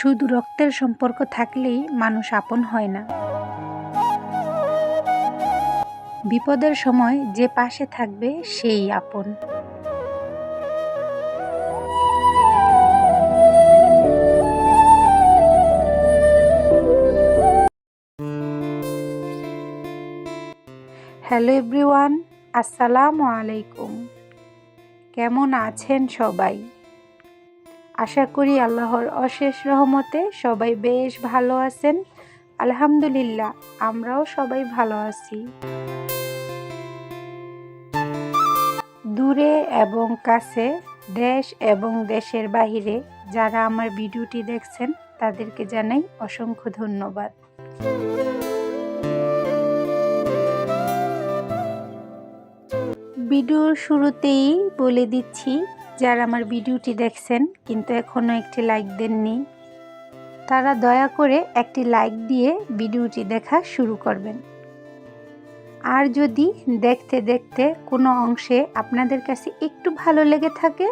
শুধু রক্তের সম্পর্ক থাকলেই মানুষ আপন হয় না। বিপদের সময় যে পাশে থাকবে সেই আপন। হ্যালো এভরিওয়ান, আসসালামু আলাইকুম। কেমন আছেন সবাই? আশা করি আল্লাহর অশেষ রহমতে সবাই বেশ ভালো আছেন। আলহামদুলিল্লাহ, আমরাও সবাই ভালো আছি। দূরে এবং কাছে, দেশ এবং দেশের বাহিরে যারা আমার ভিডিওটি দেখছেন, তাদেরকে জানাই অসংখ্য ধন্যবাদ। ভিডিওর শুরুতেই বলে দিচ্ছি যারা আমার ভিডিওটি দেখছেন, কিন্তু এখনও একটি লাইক দেননি, তারা দয়া করে একটি লাইক দিয়ে ভিডিওটি দেখা শুরু করবেন। আর যদি দেখতে দেখতে কোনো অংশে আপনাদের কাছে একটু ভালো লেগে থাকে,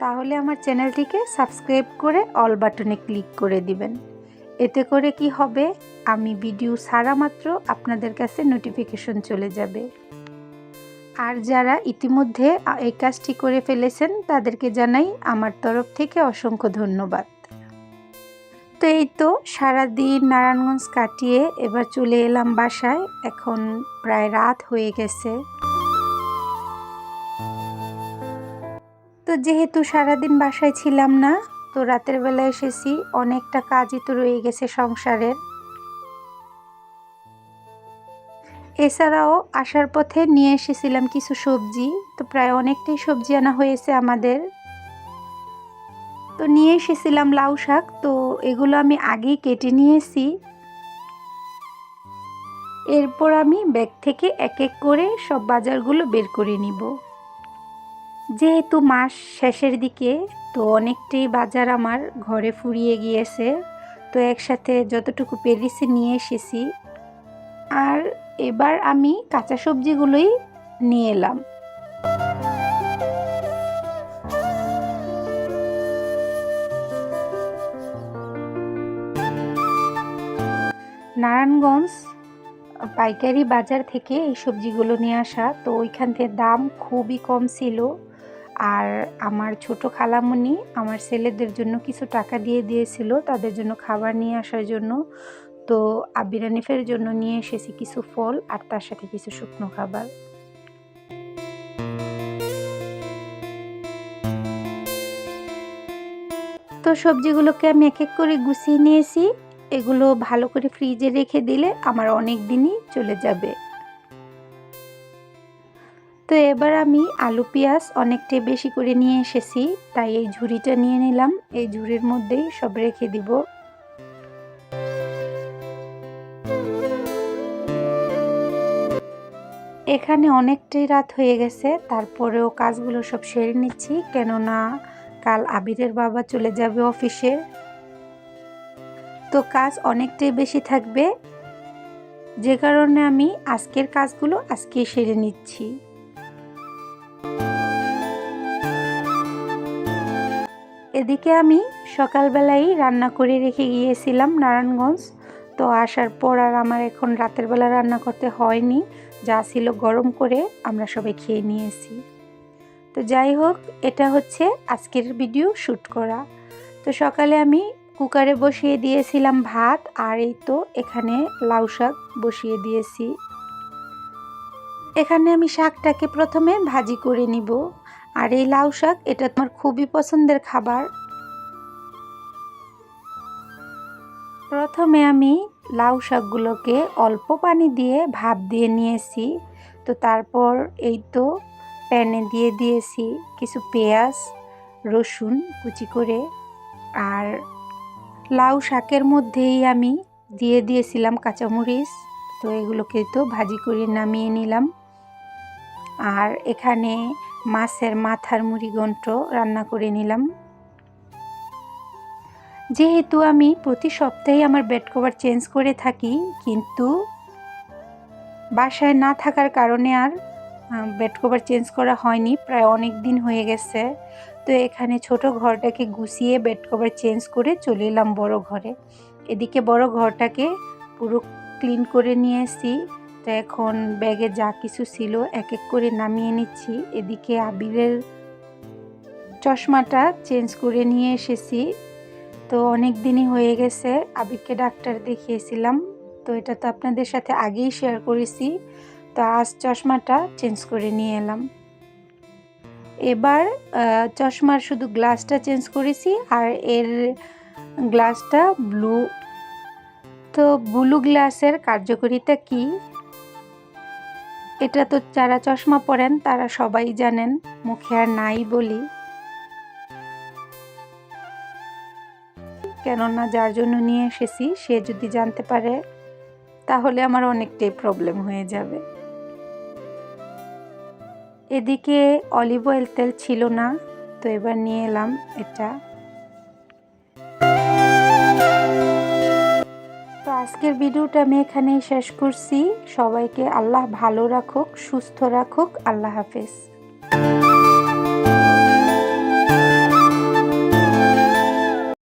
তাহলে আমার চ্যানেলটিকে সাবস্ক্রাইব করে অল বাটনে ক্লিক করে দিবেন। এতে করে কি হবে? আমি ভিডিও ছাড়া মাত্র আপনাদের কাছে নোটিফিকেশন চলে যাবে। আর যারা ইতিমধ্যে এই কাজটি করে ফেলেছেন, তাদেরকে জানাই আমার তরফ থেকে অসংখ্য ধন্যবাদ। তো এই তো সারাদিন নারায়ণগঞ্জ কাটিয়ে এবার চলে এলাম বাসায়। এখন প্রায় রাত হয়ে গেছে। তো যেহেতু সারাদিন বাসায় ছিলাম না, তো রাতের বেলা এসেছি। অনেকটা কাজই তো রয়ে গেছে সংসারের। এছাড়াও আসার পথে নিয়ে এসেছিলাম কিছু সবজি। তো প্রায় অনেকটাই সবজি আনা হয়েছে আমাদের। তো নিয়ে এসেছিলাম লাউ শাক। তো এগুলো আমি আগেই কেটে নিয়েছি। এরপর আমি ব্যাগ থেকে এক এক করে সব বাজারগুলো বের করে নিব। যেহেতু মাস শেষের দিকে, তো অনেকটাই বাজার আমার ঘরে ফুরিয়ে গিয়েছে। তো একসাথে যতটুকু পেরেছি নিয়ে এসেছি। আর এবার আমি কাঁচা সবজিগুলোই নিয়ে এলাম। নারায়ণগঞ্জ পাইকারি বাজার থেকে এই সবজিগুলো নিয়ে আসা, তো ওইখান থেকে দাম খুবই কম ছিল। আর আমার ছোট খালামণি আমার ছেলেদের জন্য কিছু টাকা দিয়ে দিয়েছিল, তাদের জন্য খাবার নিয়ে আসার জন্য। তো আবিরানিফের জন্য নিয়ে এসেছি কিছু ফল আর তার সাথে কিছু শুকনো খাবার। তো সবজিগুলোকে আমি এক এক করে গুছিয়ে নিয়েছি। এগুলো ভালো করে ফ্রিজে রেখে দিলে আমার অনেক দিনই চলে যাবে। তো এবার আমি আলু পেঁয়াজ অনেকটাই বেশি করে নিয়ে এসেছি, তাই এই ঝুড়িটা নিয়ে নিলাম। এই ঝুড়ির মধ্যেই সব রেখে দিব। এখানে অনেকটাই রাত হয়ে গেছে, তারপরেও কাজগুলো সব সেরে নিচ্ছি, কেননা কাল আবিরের বাবা চলে যাবে অফিসে। তো কাজ অনেকটাই বেশি থাকবে, যে কারণে আমি আজকের কাজগুলো আজকেই সেরে নিচ্ছি। এদিকে আমি সকালবেলাই রান্না করে রেখে গিয়েছিলাম নারায়ণগঞ্জ, তো আসার পর আর আমার এখন রাতের বেলা রান্না করতে হয়নি যা ছিল গরম করে আমরা সবাই খেয়ে নিয়েছি। তো যাই হোক, এটা হচ্ছে আজকের ভিডিও শ্যুট করা। তো সকালে আমি কুকারে বসিয়ে দিয়েছিলাম ভাত আর এই তো এখানে লাউ শাক বসিয়ে দিয়েছি। এখানে আমি শাকটাকে প্রথমে ভাজি করে নিব। আর এই লাউ শাক, এটা তোমার খুবই পছন্দের খাবার। প্রথমে আমি লাউ শাকগুলোকে অল্প পানি দিয়ে ভাপ দিয়ে নিয়েছি। তো তারপর এই তো প্যানে দিয়ে দিয়েছি কিছু পেঁয়াজ, রসুন কুচি করে। আর লাউ শাকের মধ্যেই আমি দিয়ে দিয়েছিলাম কাঁচামরিচ। তো এগুলোকে তো ভাজি করে নামিয়ে নিলাম। আর এখানে মাছের মাথার মুড়িঘণ্ট রান্না করে নিলাম। যেহেতু আমি প্রতি সপ্তাহে আমার বেড কভার চেঞ্জ করে থাকি, কিন্তু বাসায় না থাকার কারণে আর বেড কভার চেঞ্জ করা হয়নি, প্রায় অনেক দিন হয়ে গেছে। তো এখানে ছোট ঘরটাকে গুছিয়ে বেড কভার চেঞ্জ করে চলে এলাম বড় ঘরে। এদিকে বড় ঘরটাকে পুরো ক্লিন করে নিয়ে এসেছি। তো এখন ব্যাগে যা কিছু ছিল এক এক করে নামিয়ে নিচ্ছি। এদিকে আবিরের চশমাটা চেঞ্জ করে নিয়ে এসেছি। তো অনেক দিনই হয়ে গেছে আবিরকে ডাক্তার দেখিয়েছিলাম। তো এটা তো আপনাদের সাথে আগেই শেয়ার করেছি। তো আজ চশমাটা চেঞ্জ করে নিয়ে এলাম। এবার চশমার শুধু গ্লাসটা চেঞ্জ করেছি আর এর গ্লাসটা ব্লু তো ব্লু গ্লাসের কার্যকারিতা কি? এটা তো যারা চশমা পরেন তারা সবাই জানেন, মুখে আর নাই বলি। কেননা যার জন্য নিয়ে এসেছি, সে যদি জানতে পারে, তাহলে আমার অনেকটাই প্রবলেম হয়ে যাবে। এদিকে অলিভ অয়েল তেল ছিল না, তো এবার নিয়ে এলাম এটা। তো আজকের ভিডিওটা আমি এখানেই শেষ করছি। সবাইকে আল্লাহ ভালো রাখুক, সুস্থ রাখুক, আল্লাহ হাফেজ।